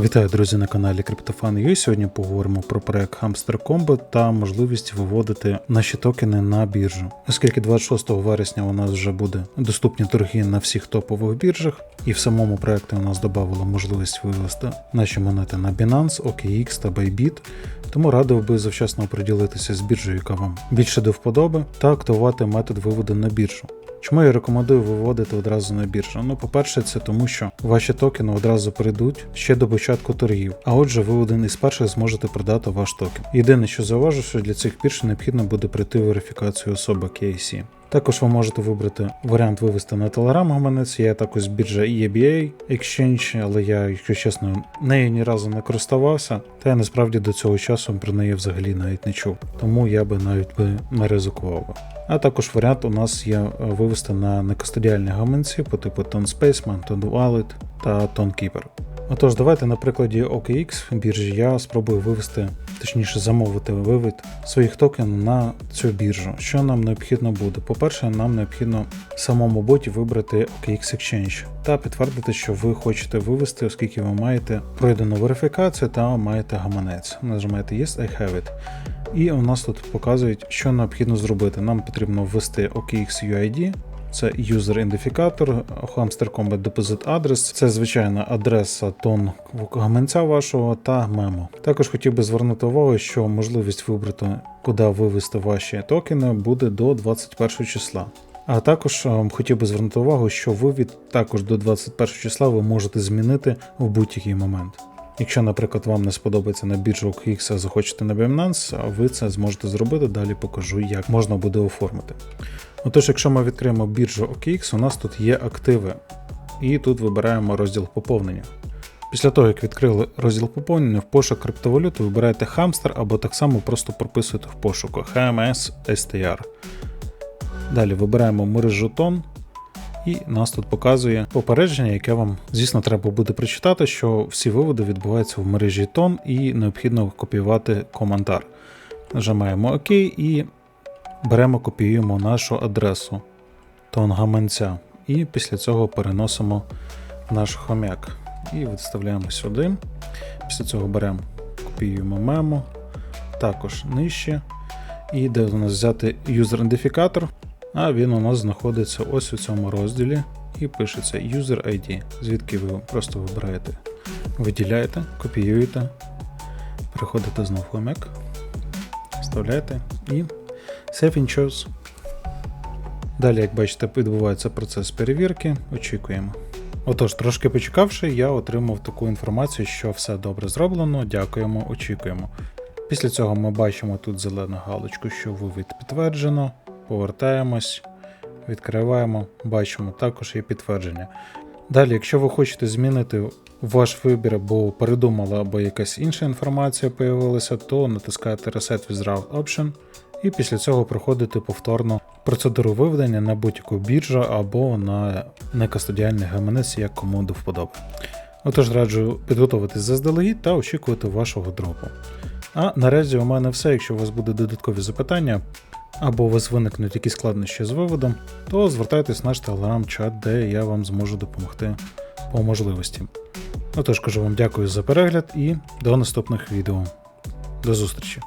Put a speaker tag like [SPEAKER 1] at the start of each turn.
[SPEAKER 1] Вітаю, друзі, на каналі CryptoFan.ua. Сьогодні поговоримо про проект Hamster Combo та можливість виводити наші токени на біржу. Оскільки 26 вересня у нас вже буде доступні торги на всіх топових біржах, і в самому проекті у нас додавали можливість вивести наші монети на Binance, OKX та Bybit, тому радив би завчасно оприділитися з біржею, яка вам більше до вподоби, та активувати метод виводу на біржу. Чому я рекомендую виводити одразу на біржу? Ну, по-перше, це тому, що ваші токени одразу прийдуть ще до початку торгів, а отже, ви один із перших зможете продати ваш токен. Єдине, що зауважу, що для цих бірж необхідно буде прийти верифікацію особи KIC. Також ви можете вибрати варіант вивести на Telegram гаманець. Є також біржа EBA Exchange, але я, якщо чесно, нею ні разу не користувався, та я насправді до цього часу про неї взагалі навіть не чув. Тому я би навіть би не ризикував. А також варіант у нас є е, вивести на некастодіальні гаманці по типу TonSpaceman, TonWallet та TonKeeper. Отож, давайте на прикладі OKX біржі я спробую вивести, точніше замовити вивід своїх токенів на цю біржу. Що нам необхідно буде? По-перше, нам необхідно в самому боті вибрати OKX Exchange та підтвердити, що ви хочете вивести, оскільки ви маєте пройдену верифікацію та маєте гаманець. Нажимаєте Yes, I have it. І у нас тут показують, що необхідно зробити. Нам потрібно ввести OKX UID, це юзер-ідентифікатор, Hamster Combat Deposit Address, це звичайна адреса тон гаманця вашого та мемо. Також хотів би звернути увагу, що можливість вибрати, куди вивести ваші токени, буде до 21 числа. А також е, хотів би звернути увагу, що вивід також до 21 числа ви можете змінити в будь-який момент. Якщо, наприклад, вам не сподобається на біржу OKX, а захочете на Binance, ви це зможете зробити. Далі покажу, як можна буде оформити. Отож, якщо ми відкриємо біржу OKX, у нас тут є активи, і тут вибираємо розділ поповнення. Після того, як відкрили розділ поповнення, в пошук криптовалюти вибираєте Hamster або так само просто прописуєте в пошуку HMS STR. Далі вибираємо мережу тон. І нас тут показує попередження, яке вам, звісно, треба буде прочитати, що всі виводи відбуваються в мережі тон і необхідно копіювати коментар. Нажимаємо ОК і беремо, копіюємо нашу адресу тон гаманця. І після цього переносимо наш хомяк. І відставляємо сюди. Після цього беремо, копіюємо мемо, також нижче. І де у нас взяти юзер-ідентифікатор. А він у нас знаходиться ось у цьому розділі і пишеться User ID, звідки ви просто вибираєте, виділяєте, копіюєте, переходите знову в хомяк, вставляєте і In Choice. Далі, як бачите, відбувається процес перевірки, очікуємо. Отож, трошки почекавши, я отримав таку інформацію, що все добре зроблено, дякуємо, очікуємо. Після цього ми бачимо тут зелену галочку, що вивід підтверджено повертаємось, відкриваємо, бачимо, також є підтвердження. Далі, якщо ви хочете змінити ваш вибір, або передумали, або якась інша інформація з'явилася, то натискаєте Reset Without Option і після цього проходите повторно процедуру виведення на будь-яку біржу або на некастодіальний гаманець, як кому до вподоби. Отож, раджу підготуватись заздалегідь та очікувати вашого дропу. А наразі у мене все. Якщо у вас будуть додаткові запитання, або у вас виникнуть якісь складнощі з виводом, то звертайтесь в наш телеграм-чат, де я вам зможу допомогти по можливості. Отож, кажу вам дякую за перегляд і до наступних відео. До зустрічі!